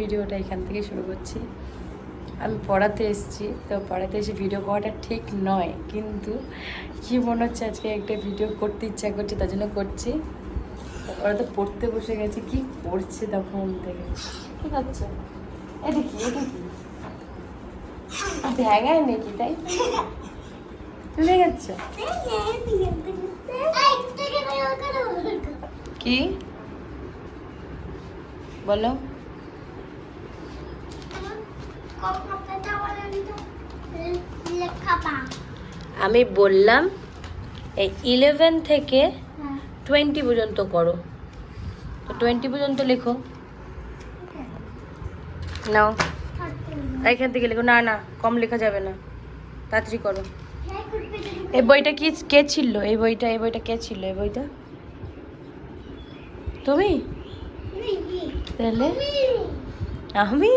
ভিডিওটা এখান থেকে শুরু করছি। আমি পড়াতে এসেছি তো পড়াতে এসে ভিডিও করাটা ঠিক নয় কিন্তু কি মনে হচ্ছে আজকে একটা ভিডিও করতে ইচ্ছা করছে তার জন্য করছি। ওরা তো পড়তে বসে গেছে কি পড়ছে তা ফোন থেকে। কি হচ্ছে এটা কি এটা কি ভ্যাঙায় নাকি তাই? তুলে গেছে? কি? বলো। আমি বললাম এই ইলেভেন থেকে টোয়েন্টি পর্যন্ত করো। তো টোয়েন্টি পর্যন্ত লেখো। নাও। এখান থেকে লেখো। না না কম লেখা যাবে না। তাড়াতাড়ি করো। এই বইটা কি কে ছিল? এই বইটা এই বইটা কে ছিল? এই বইটা? তুমি? তাহলে? আমি?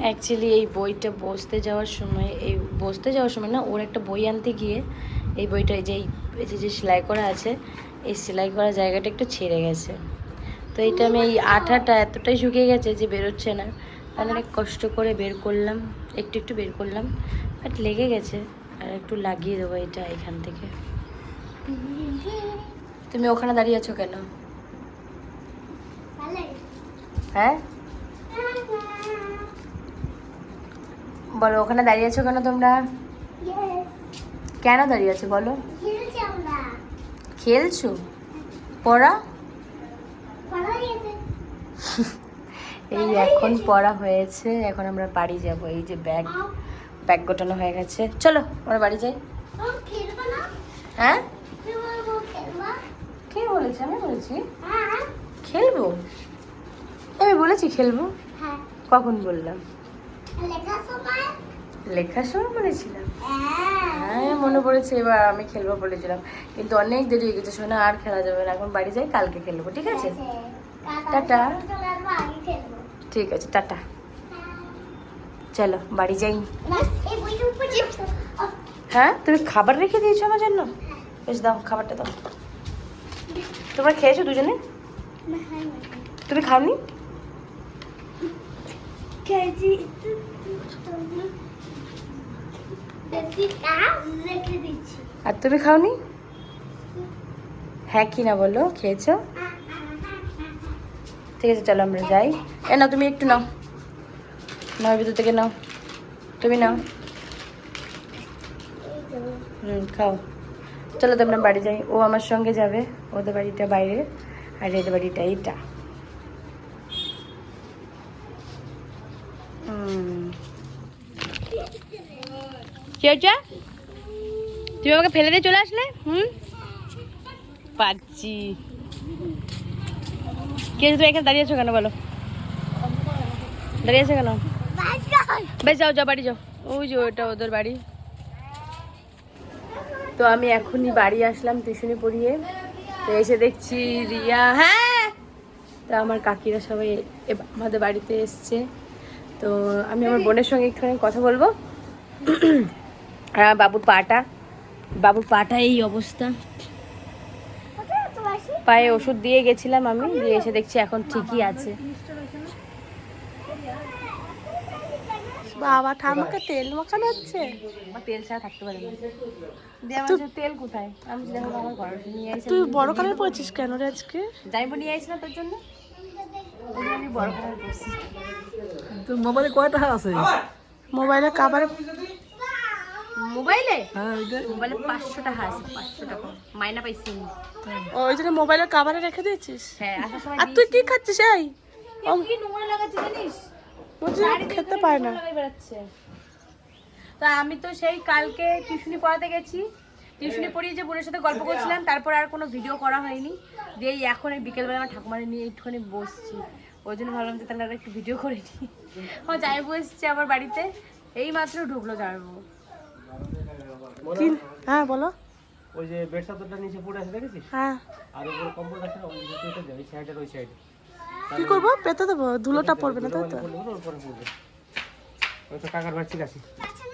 অ্যাকচুয়ালি এই বইটা বসতে যাওয়ার সময় এই বসতে যাওয়ার সময় না ওর একটা বই আনতে গিয়ে এই বইটা এই যে এই- যে- যে সেলাই করা আছে এই সেলাই করা জায়গাটা একটু ছেড়ে গেছে। তো এটা আমি এই আঠাটা এতটাই শুকিয়ে গেছে যে বেরোচ্ছে না। আমি অনেক কষ্ট করে বের করলাম একটু একটু বের করলাম বাট লেগে গেছে। আর একটু লাগিয়ে দেবো এটা এখান থেকে। তুমি ওখানে দাঁড়িয়ে আছো কেন? হ্যাঁ। বলো ওখানে দাঁড়িয়ে আছো কেন তোমরা? কেন দাঁড়িয়ে আছো বলো? খেলছো? পড়া? এই এখন পড়া হয়েছে এখন আমরা বাড়ি যাব এই যে ব্যাগ ব্যাগ গোটানো হয়ে গেছে। চলো আমরা বাড়ি যাই। হ্যাঁ? কে বলেছে? আমি বলেছি। খেলব? আমি বলেছি খেলব? কখন বললাম? লেখার সময় বলেছিলাম। হ্যাঁ। মনে পড়েছে এবার আমি খেলব বলেছিলাম। কিন্তু অনেক দেরি হয়ে গেছে শোনা আর খেলা যাবে না। এখন বাড়ি যাই কালকে খেলব ঠিক আছে? টাটা। ঠিক আছে টাটা। চলো বাড়ি যাই। হ্যাঁ তুমি খাবার রেখে দিয়েছ আমার জন্য? বেশ দাও খাবারটা দাও। তোমরা খেয়েছো দুজনে? তুমি খাওনি? আর তুমি খাওনি? হ্যাঁ কি না বলো? খেয়েছো? ঠিক আছে চলো আমরা যাই। এ নাও তুমি একটু নাও। নাও ভিতর থেকে নাও। তুমি নাও। হুম খাও। চলো তো আমরা বাড়ি যাই। ও আমার সঙ্গে যাবে। ওদের বাড়িটা বাইরে। আর এদের বাড়িটা এইটা। হয়েছে তুমি আমাকে ফেলে দিয়ে চলে আসলে? হুম? পাচ্ছি কে তুমি এখানে দাঁড়িয়ে আছো কেন বলো? দাঁড়িয়ে আছো কেন? বেশ, যাও যাও, বাড়ি যাও। ওই যে ওটা ওদের বাড়ি। তো আমি এখনই বাড়ি আসলাম টিউশনি পড়িয়ে। তো এসে দেখছি রিয়া। হ্যাঁ! তো আমার কাকিরা সবাই আমাদের বাড়িতে এসছে। তো আমি আমার বোনের সঙ্গে একটুখানি কথা বলব। আর বাবুর পাটা। বাবুর পাটা এই অবস্থা। পায়ে ওষুধ দিয়ে গেছিলাম আমি দিয়ে এসে দেখছি এখন ঠিকই আছে। বাবা ঠাম্মাকে তেল মাখানো হচ্ছে? তেল ছাড়া থাকতে পারে না। তেল কোথায়? আমি দেখো আমার ঘরে নিয়ে এসে তুই বড় কালার পড়েছিস কেন রে আজকে? যাইবো নিয়ে আইস না তোর জন্য? বড় কালার করছি তোর মোবাইলে কয়টা আছে? মোবাইলে কাবার মোবাইলে? হ্যাঁ মোবাইলে পাঁচশো টাকা আছে পাঁচশো টাকা মাইনা পাইছি আমি। ওই জন্য মোবাইলে কাবারে রেখে দিয়েছিস? হ্যাঁ আর তুই কি খাচ্ছিস এই? ও কি নোংরা লাগাচ্ছে জানিস? খেতে পায় না। তা আমি তো সেই কালকে টিউশনি পড়াতে গেছি। টিউশনি পড়িয়ে যে বোনের সাথে গল্প করছিলাম তারপর আর কোনো ভিডিও করা হয়নি। দিয়ে এই এখন এই বিকেলবেলা আমার ঠাকুমারে নিয়ে একটুখানি বসছি। ওই জন্য ভাবলাম যে তাহলে আর একটু ভিডিও করে নিই। আমার যাই বসছে আমার বাড়িতে। এই মাত্র ঢুকলো যাব হ্যাঁ বলো। ওই যে বেড চাদরটা নিচে পড়ে আছে দেখেছিস? হ্যাঁ। আর উপরে কম্বল আছে ওই যে পেতে ওই সাইডের ওই সাইডে। কি করব? পেতে দেবো? ধুলোটা পড়বে না তাই তো? ওর উপরে পড়বে। ওই তো কাকার বাড়ি ঠিক আছে। আচ্ছা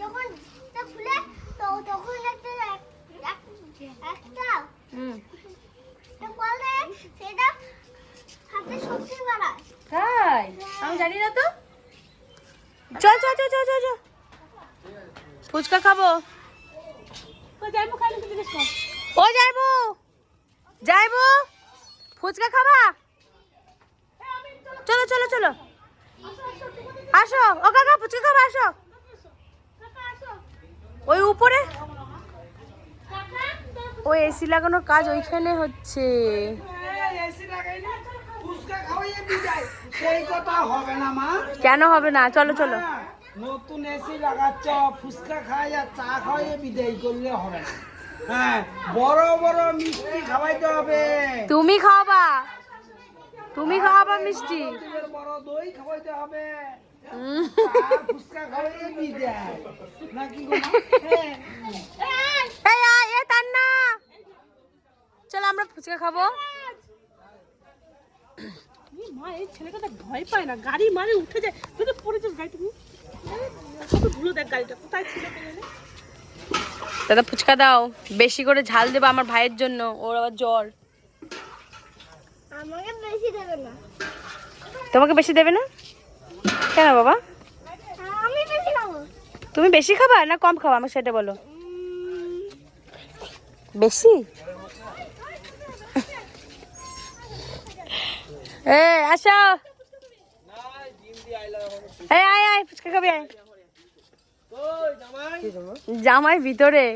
যখন তা খুলে তো তখন একটা একটা। হুম। তো বলে সেটা হাতে শক্তি বাড়ায় তাই? আমি জানি না তো। চল চল চল চল চল ফুচকা খাব। ও যাইবো যাইবো। ফুচকা খাবা? চলো চলো চলো। আসো। ও কাকা ফুচকা খাবা আসো। ওই উপরে। ওই এসি লাগানোর কাজ ওইখানে হচ্ছে। সেই কথা হবে না মা কেন হবে না? চলো চলো। নতুন এসি লাগাচ্ছ ফুচকা খাই আর চা খাওয়াইয়ে বিদায় করলে হবে না। হ্যাঁ বড় বড় মিষ্টি খাওয়াইতে হবে। তুমি খাওয়াবা। তুমি খাওয়াবা মিষ্টি। বড় দই খাওয়াইতে হবে। ফুচকা বিদায়। নাকি? হ্যাঁ। এই চলো আমরা ফুচকা খাব। মা এই ছেলেটা তো ভয় পায় না। গাড়ি মারে উঠে যায়। তুই তো পড়ে যাস গাড়িটা কত ধুলো দেখ গাড়িটা কোথায় ছিল দাদা ফুচকা দাও। বেশি করে ঝাল দেবো আমার ভাইয়ের জন্য। ওর আবার জ্বর। আমাকে বেশি দেবে না। তোমাকে বেশি দেবে না? কেন বাবা? আমি বেশি খাব। তুমি বেশি খাবা না কম খাবা? আমার সেটা বলো। বেশি? এ আসো। এই আয় আয় ফুচকা খাবি আয়। জামাই ভিতরে।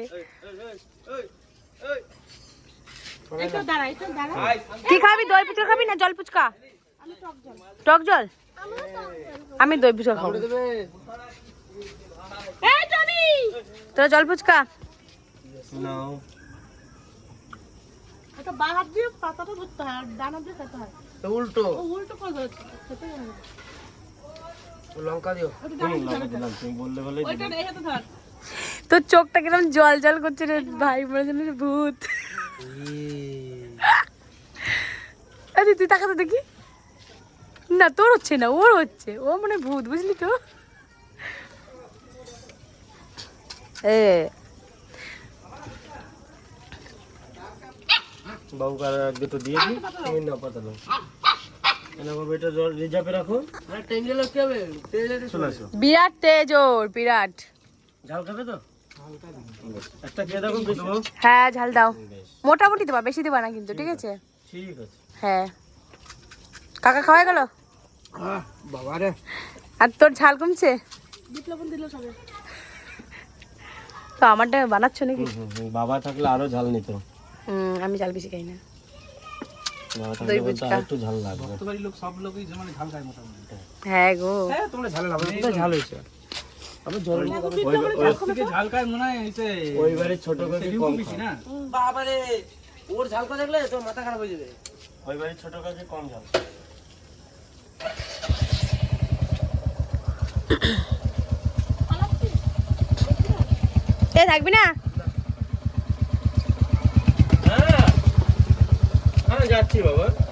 কি খাবি দই ফুচকা খাবি না জল ফুচকা? টক জল। আমি দই ফুচকা খাব। তোরা জল ফুচকা? এটা বা হাত দিয়ে পাতাটা ধরতে হয় আর ডানা দিয়ে খেতে হয়। উল্টো। ও উল্টো করে ধরেছে খেতে হবে লঙ্কা দিও। ওটা ডানা দিয়ে ধরে ধর। তুমি বললে বলে ওইটা এই হাতে ধর। তোর চোখটা কিরম জল জল করছে রে ভাই মনে হচ্ছে ভূত। আরে তুই তাকাতে দেখি। না তোর হচ্ছে না ওর হচ্ছে। ও মানে ভূত বুঝলি তো? এ। এক দুটো না পাতা দাও। এটা জল রিজার্ভে রাখো। বিরাট তেজ ওর বিরাট। ঝাল খাবে তো? একটা খেয়ে দেখো হ্যাঁ ঝাল দাও। মোটামুটি দেবা বেশি দেবা না কিন্তু ঠিক আছে? ঠিক আছে। হ্যাঁ। কাকা খাওয়া গেল? বাবা রে। আর তোর ঝাল কমছে? বিট দিল সবে। তো আমারটা বানাচ্ছ নাকি? বাবা থাকলে আরও ঝাল নিত। আমি ঝাল বেশি খাই না। বাবা দই থাকলে বলতো ফুচকা। আর একটু ঝাল লাগবে হ্যাঁ। গো। তোমরা ঝাল লাগবে তো ঝাল হয়েছে। আমি জল ঝাল খায় মনে হয় ওই বাড়ি ছোট করে কম না? বাবারে ওর ঝাল কথা দেখলে তোর মাথা খারাপ হয়ে যাবে। ওই ছোট কম ঝাল। থাকবি না হ্যাঁ হ্যাঁ যাচ্ছি বাবা।